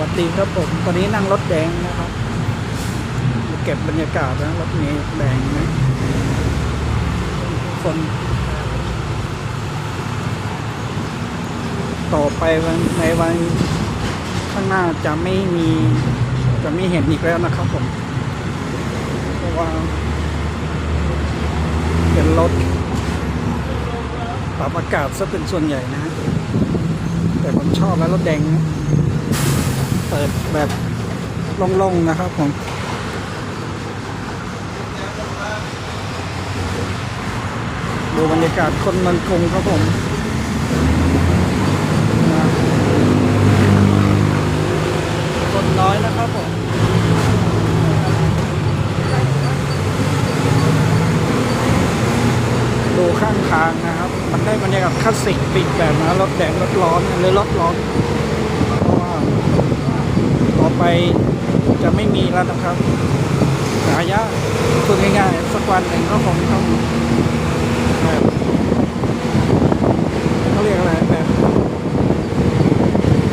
วัสดีครับผม ตอนนี้นั่งรถแดงนะครับ เก็บบรรยากาศนะรถเมล์แดงนะคนต่อไปวันในวันข้างหน้าจะไม่มีจะไม่เห็นอีกแล้วนะครับผม เพราะว่า เป็นรถปรับอากาศซะเป็นส่วนใหญ่นะ แต่ผมชอบแล้วรถแดงนะ ปิดแบบโล่งๆนะครับผมดูบรรยากาศคนเมันกรุงครับผมนะคนน้อยนะครับผมดูข้างทางนะครับ มันได้บรรยากาศคลาสสิกปิดแบบนะรถแดงรถร้อนหรือรถร้อน เพราะว่าต่อไปจะไม่มี แล้วนะครับหายากพูดง่ายๆสักวันหนึ่งก็คงต้องแบบเขาเรียกอะไรแบบ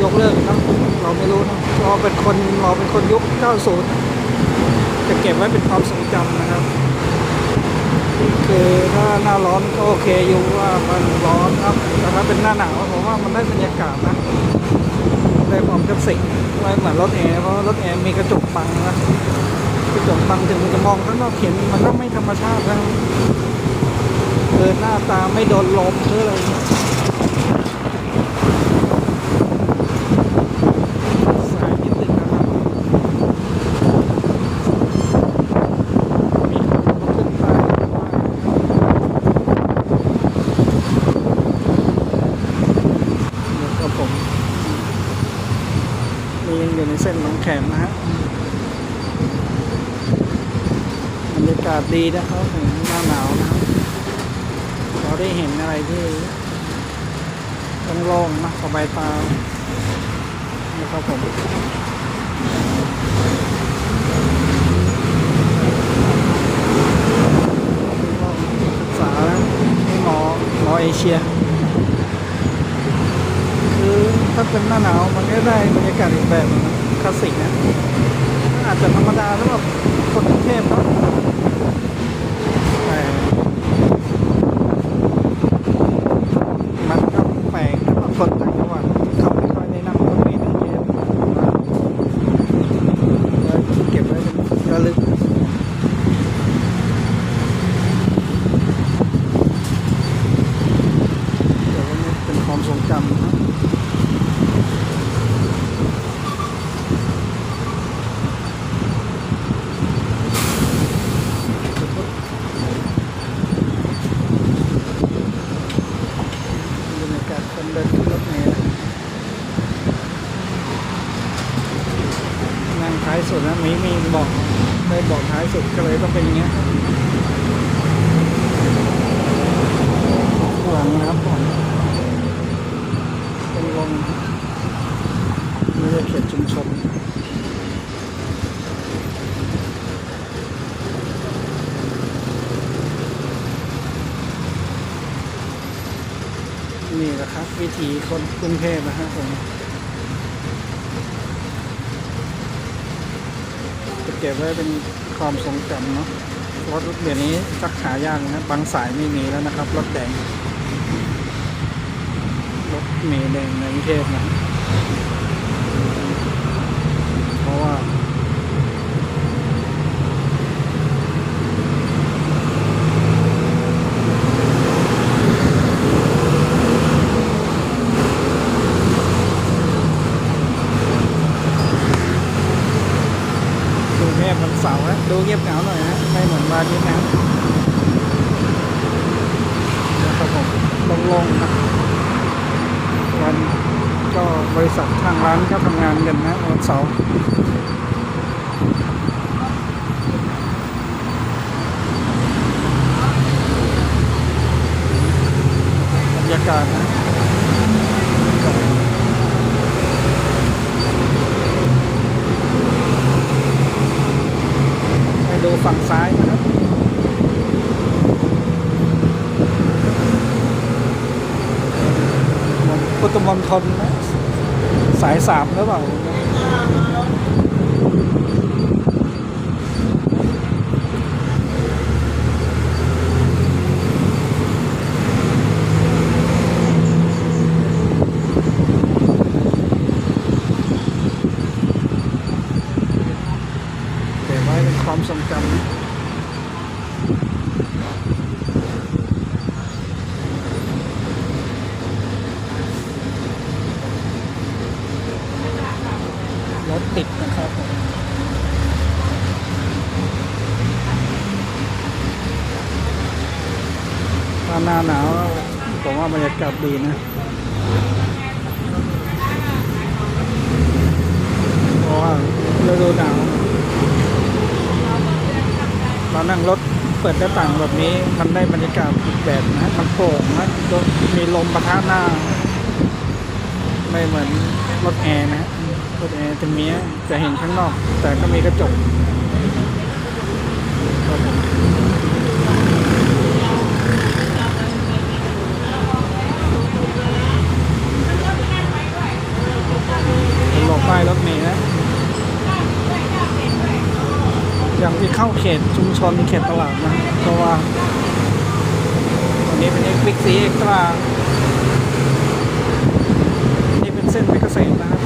ยกเลิกนะเราไม่รู้นะเราเป็นคนเราเป็นคนยุค 90 จะเก็บไว้เป็นความทรงจำนะครับ คือถ้าหน้าร้อนก็โอเคอยู่ว่ามันร้อนครับแต่ถ้าเป็นหน้าหนาวผมว่ามันได้บรรยากาศนะ ได้ความคลาสสิกไว้เหมือนรถแอร์เพราะรถแอร์มีกระจกบังนะกระจกบังถึงมันจะมองข้างนอกเห็นมันก็ไม่ธรรมชาตินะเดินหน้าตาไม่โดนลมหรืออะไรเนี่ยสายนิดนึงนะครับมีขับรถขึ้นไปเดี๋ยวก็ผม นี่ยังอยู่ในเส้นหนองแขมนะฮะบรรยากาศ ดีนะครับถึงหน้าหนาวนะครับเราได้เห็นอะไรที่โล่งนะสบายตานะครับผมศึกษาแล้วให้หมอหมอเอเชีย คือถ้าเป็นหน้าหนาวมันก็ได้บรรยากาศอีกแบบคลาสสิกนะอาจจะธรรมดาสำหรับคนกรุงเทพเนาะแต่มันก็แปลกสำหรับคนต่างจังหวัดที่เขาไม่ค่อยได้นั่งรถเมล์กรุงเทพนะแล้วเก็บไว้เป็นระลึกเดี๋ยววันนี้เป็นความทรงจำนะ บร รยานเดินขึ้นรถเมล์นั่งท้ายสุดนะมีมีบอกได้บอกท้ายสุดก็เลยต้องเป็นอย่างเงี้ยหลังนะครับผมเป็นลงนี่จะเขตชุมชน นี่แหละครับ วิถีคนกรุงเทพนะครับผมจะเก็บไว้เป็นความทรงจำเนาะรถเดี๋ยวนี้สักหายากนะบางสายไม่มีแล้วนะครับ รถแดง รถเมล์แดงในกรุงเทพนะเพราะว่า กรุงเทพวันเสาร์นะ ดูเงียบเหงาหน่อยนะ ไม่เหมือนบานนี้นะนะครับผมโล่งๆนะวันก็บริษัททางร้านก็ทำงานกันนะวันเสาร์ พุทธมณฑลสายสามหรือเปล่าความทรงจำ ถ้าหน้าหนาวผมว่าบรรยากาศดีนะเพราะว่าฤดูหนาวเรานั่งรถเปิดหน้าต่างแบบนี้ มันได้บรรยากาศอีกแบบนะมันโปร่งนะมีลมปะทะหน้า ไม่เหมือนรถแอร์นะรถแอร์จะมีจะเห็นข้างนอก แต่ก็มีกระจกครับผมหลบ ป้ายรถเมล์นะอย่างที่เข้าเขตชุมชนเขตตลาดนะเพราะว่าวันนี้เป็นเอ็กซ์บิ๊กซีเอ็กตรานี่เป็นเส้นเพชรเกษมนะครับ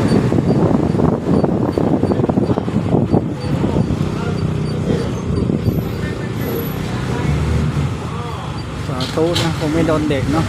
สาธุนะคงไม่โดนเด็กเนาะ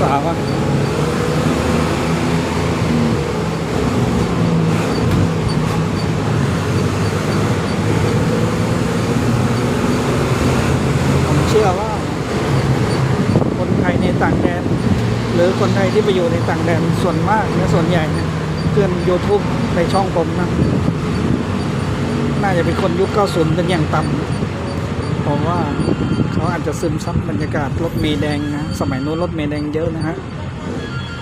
สาวๆอะผมเชื่อว่า คนไทยในต่างแดน หรือ คนไทยที่ไปอยู่ในต่างแดนส่วนมากและส่วนใหญ่เนี่ยเพื่อน YouTube ในช่องผมนะ น่าจะเป็นคนยุค 90 เป็นอย่างต่ำผมว่าเขาอาจจะซึมซับบรรยากาศรถเมล์แดงนะ สมัยนู้นรถเมล์แดงเยอะนะฮะ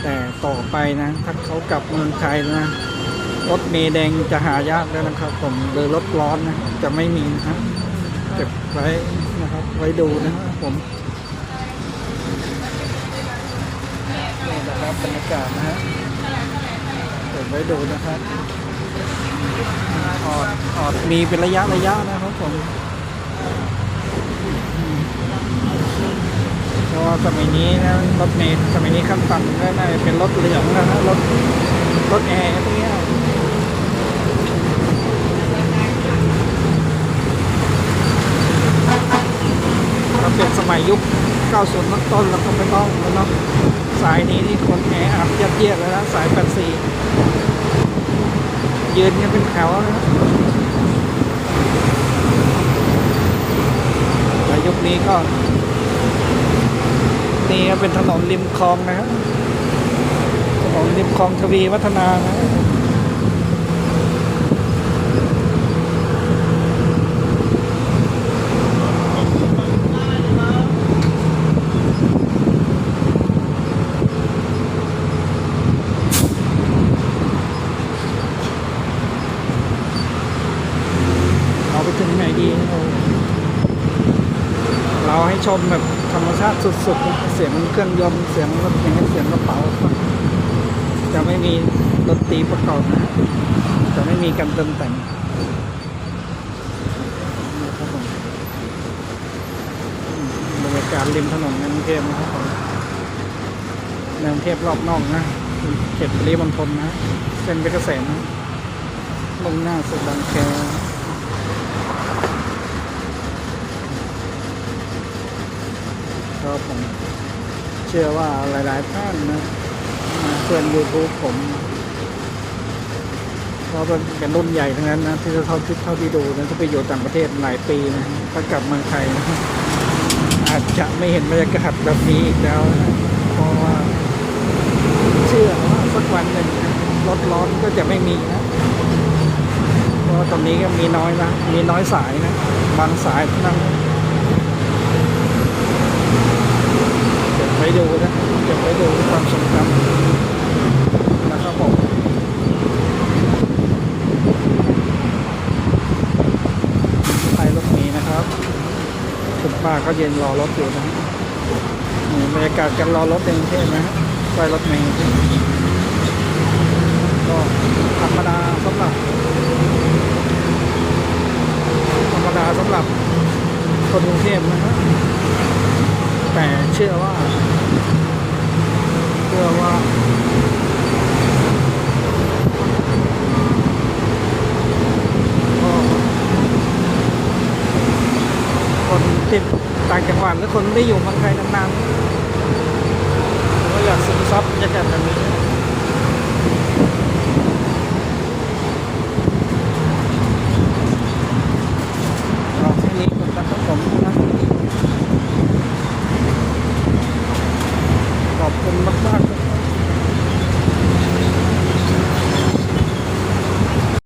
แต่ต่อไปนะ ถ้าเขากลับเมืองไทยนะ รถเมล์แดงจะหายากแล้วนะครับ ผมหรือรถร้อนนะ จะไม่มีนะฮะ เก็บไว้นะครับ ไว้ดูนะครับผม นี่นะครั บรรยากาศนะฮะเก็บไว้ดูนะครับออดออดมีเป็นระยะระยะนะครับผมเพราะว่าสมัยนี้นะรถเมล์สมัยนี้ขั้นต่ำก็น่าจะเป็นรถเหลืองนะฮะรถรถแอร์พวกเนี้ยถ้าเป็นสมัยยุค 90ต้นต้นๆแล้วก็ไม่ต้องแล้วเนาะ สายนี้นี่คนแออัดยัดเยียดแล้วนะสายแปดสี่ยืนกันเป็นแถวนะแต่ยุคนี้ก็ นี่ก็เป็นถนนริมคลองนะครับถนนริมคลองทวีวัฒนานะเราไปถึงไหนดีเราเราให้ ชมแบบธรรมชาติสุดๆ เสียงเครื่องยนต์เสียงรถเมล์เสียงกระเป๋า จะไม่มีดนตรีประกอบนะจะไม่มีการเติมแต่งบรรยากาศริมถนนในกรุงเทพนะครับผมในกรุงเทพรอบนอกนะเขตปริมณฑลนะเส้นเพชรเกษมนะมุ่งหน้าสู่บางแค ก็ผมเชื่อว่าหลาย ๆ ท่านนะเพื่อนยูทูบผมเพราะเป็นเป็นรุ่นใหญ่ทั้งนั้นนะที่เท่าที่เท่าที่ดูนะที่ไปอยู่ต่างประเทศหลายปีนะถ้ากลับเมืองไทยนะอาจจะไม่เห็นบรรยากาศแบบนี้อีกแล้วนะเพราะว่า เชื่อว่าสักวันหนึ่งรถร้อนก็จะไม่มีนะเพราะตอนนี้ก็มีน้อยนะมีน้อยสายนะบางสายเท่านั้น ว้ดูนะเก็บไว้ดูความทรงจำนะครับผมไปรถนี้นะครับคุณป้าก็เย็นรอรถอยู่นะบรรยากาศการรอรถในกรุงเทพนะฮะไปรถเมล์ก็ธรรมดาสำหรับธรรมดาสำหรับคนกรุงเทพนะฮะ แต่เชื่อว่า เชื่อว่าคนติดต่างจังหวัดหรือคนไม่อยู่เมืองไทยนานๆก็อยากซึมซับบรรยากาศแบบนี้